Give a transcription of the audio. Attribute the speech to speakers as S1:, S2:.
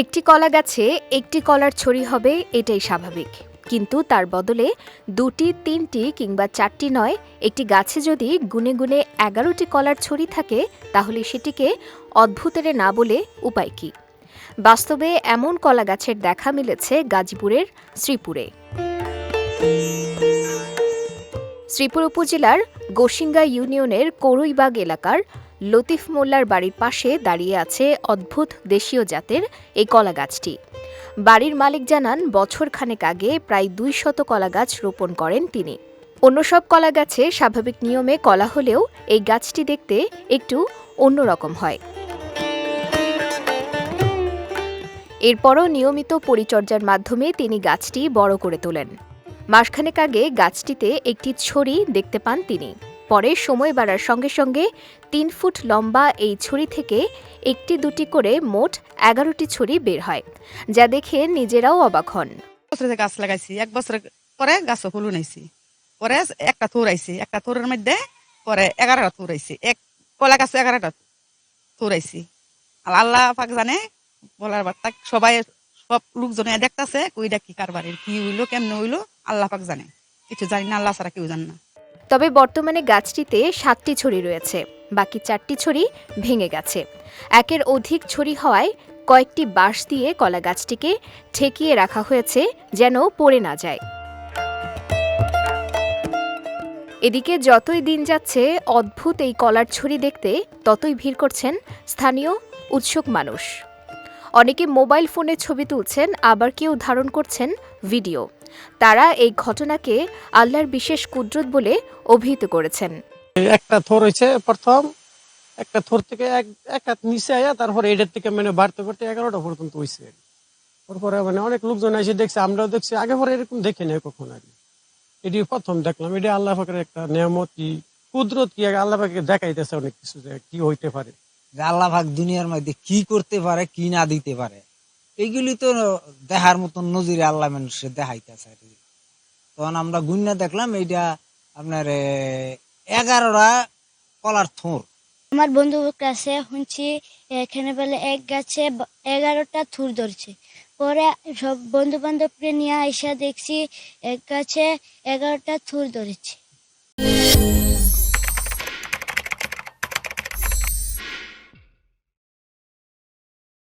S1: একটি কলা গাছে একটি কলার ছড়ি হবে, এটাই স্বাভাবিক। কিন্তু তার বদলে দুটি, তিনটি কিংবা চারটি নয়, একটি গাছে যদি গুনে গুনে এগারোটি কলার ছড়ি থাকে, তাহলে সেটিকে অদ্ভুতের না বলে উপায় কি? বাস্তবে এমন কলা গাছের দেখা মিলেছে গাজীপুরের শ্রীপুরে। শ্রীপুর উপজেলার গোসিঙ্গা ইউনিয়নের করইবাগ এলাকার লতিফ মোল্লার বাড়ির পাশে দাঁড়িয়ে আছে অদ্ভুত দেশীয় জাতের এই কলা গাছটি বাড়ির মালিক জানান বছর খানেক আগে প্রায় দুই শত কলা গাছ রোপণ করেন তিনি। অন্য সব কলা গাছে স্বাভাবিক নিয়মে কলা হলেও এই গাছটি দেখতে একটু অন্যরকম হয়। এরপরও নিয়মিত পরিচর্যার মাধ্যমে তিনি গাছটি বড় করে তোলেন। মাসখানেক আগে গাছটিতে একটি ছড়ি দেখতে পান তিনি। পরে সময় বাড়ার সঙ্গে সঙ্গে তিন ফুট লম্বা এই ছড়ি থেকে একটি দুটি করে মোট এগারোটি ছড়ি বের হয়, যা দেখে নিজেরাও অবাক হন।
S2: বছরে গাছ লাগাইছি, এক বছর পরে গাছ ফুলু নাইছি। পরে একটা থোর আইছি, একটা থোরের মধ্যে পরে এগারোটা থোর আইছি। এক কলা গাছে এগারোটা থোর আইছি। আল্লাহ পাক জানে, বলার বার্তা, সবাই সব লোকজনে দেখতাছে কইটা কি কারবারের, কি হইল, কেমনে হইল, আল্লাহ পাক জানে। কিছু জানি না, আল্লাহ ছাড়া কেউ জানে না।
S1: তবে বর্তমানে গাছটিতে সাতটি ছড়ি রয়েছে, বাকি চারটি ছড়ি ভেঙে গেছে। একের অধিক ছড়ি হওয়ায় কয়েকটি বাঁশ দিয়ে কলা গাছটিকে ঠেকিয়ে রাখা হয়েছে যেন পড়ে না যায়। এদিকে যতই দিন যাচ্ছে, অদ্ভুত এই কলার ছড়ি দেখতে ততই ভিড় করছেন স্থানীয় উৎসুক মানুষ। অনেকে মোবাইল ফোনে ছবি তুলছেন, আবার কেউ ধারণ করছেন ভিডিও। তারা এই ঘটনাকে আল্লাহর বিশেষ কুদরত বলে অভিহিত করেছেন।
S3: একটা থর হয়েছে প্রথম, একটা থর থেকে এক এক হাত নিচে আয়া, তারপরে এটার থেকে মানে বাড়তে বাড়তে এগারোটা পর্যন্ত হয়েছে তারপরে মানে অনেক লোকজন এসে দেখছে, আমরাও দেখছি, আগে পরে এরকম দেখি নাই কখন আর। এটি প্রথম দেখলাম, এটা আল্লাহ পাকের একটা নিয়ামত, কি কুদরত কি আল্লাহ পাকে দেখাইতেছে অনেক কিছু যে কি হইতে পারে।
S4: যে আল্লাহ ভাগ দুনিয়ার মধ্যে কি করতে পারে, কি না দিতে পারে এইগুলি তো দেখার মতন নজিরে আল্লাহ মানুষের দেখাইতেছে আর তখন আমরা গুন্না দেখলাম, এইটা আপনার এগারোটা কলার থোর।
S5: আমার বন্ধু কাছে শুনছি, এখানে বলে এক গাছে এগারোটা থুর ধরছে। পরে সব বন্ধু বান্ধবকে নিয়ে আইসা দেখছি, এক গাছে এগারোটা থুর ধরেছে।